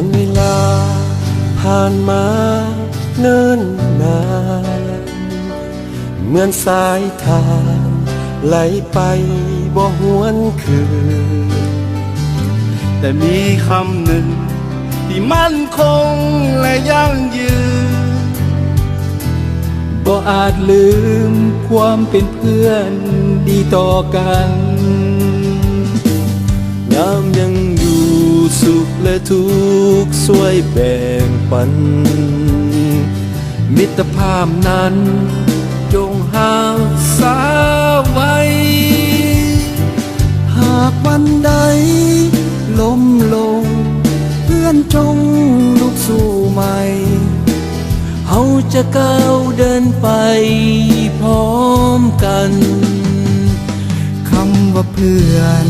อนเวลา ผ่านมาเนิ่นนานเหมือนสายทานไหลไปบ่หวนคืน แต่มีคำหนึ่ง ที่มั่นคงและยั่งยืนบ่อาจลืมความเป็นเพื่อนดีต่อกัน และทุกข์ช่วยแบ่งปัน มิตรภาพนั้น จงหาสาไว้ หากวันใดล้มลง เพื่อนจงลุกสู้ใหม่เฮาจะก้าวเดินไปพร้อมกัน คำว่าเพื่อน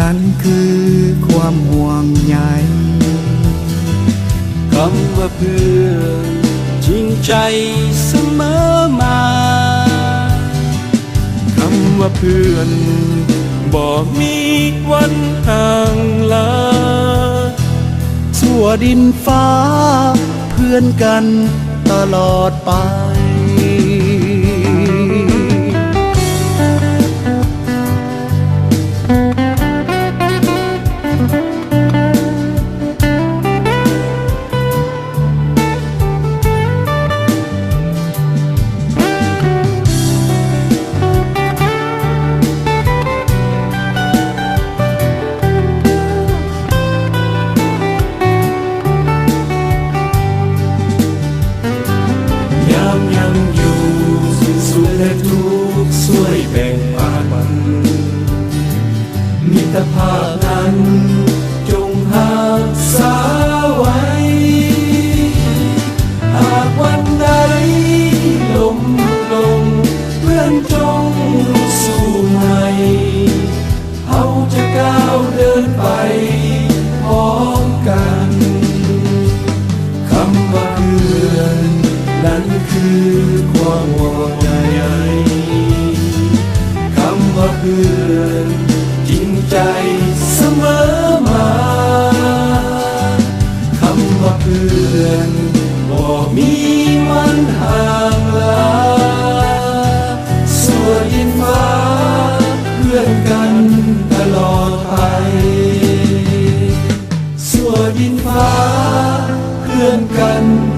นั้นคือความห่วงใยคำว่าเพื่อนจริงใจเสมอมาคำว่าเพื่อนบ่มีวันห่างลาทั่วดินฟ้า เพื่อนกันตลอดไป ตภาพนั้น จงหาสาไว้ หากวันใดล้มลงเพื่อนจงลุกสู้ใหม่เฮาจะก้าวเดินไปพร้อมกันคำว่าเพื่อนนั้นคือความห่วง อนกันตลอดไปสั่วดินฟ้าเพื่อนกัน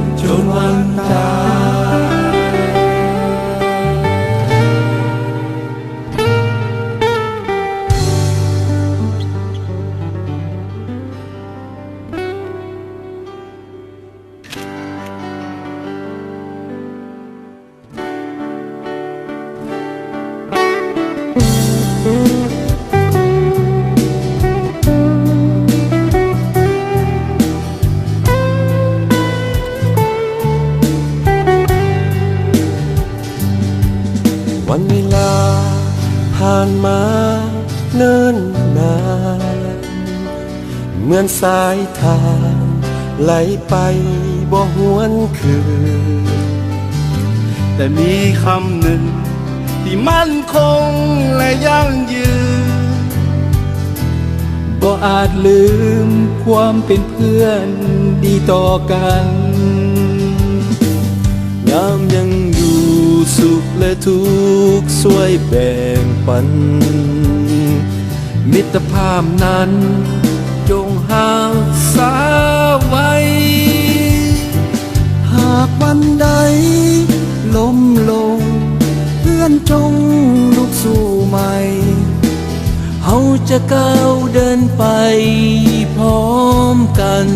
วันเวลา ผ่านมาเนิ่นนาน เหมือนสายทานไหลไปบ่หวนคืน แต่มีคำหนึ่ง ที่มั่นคงและยั่งยืน บ่อาจลืมความเป็นเพื่อนดีต่อกัน และทุกช่วยแบ่งปัน มิตรภาพนั้น จงหาสาไว้ หากวันใดล้มลง เพื่อนจงลุกสู้ใหม่เฮาจะก้าวเดินไปพร้อมกัน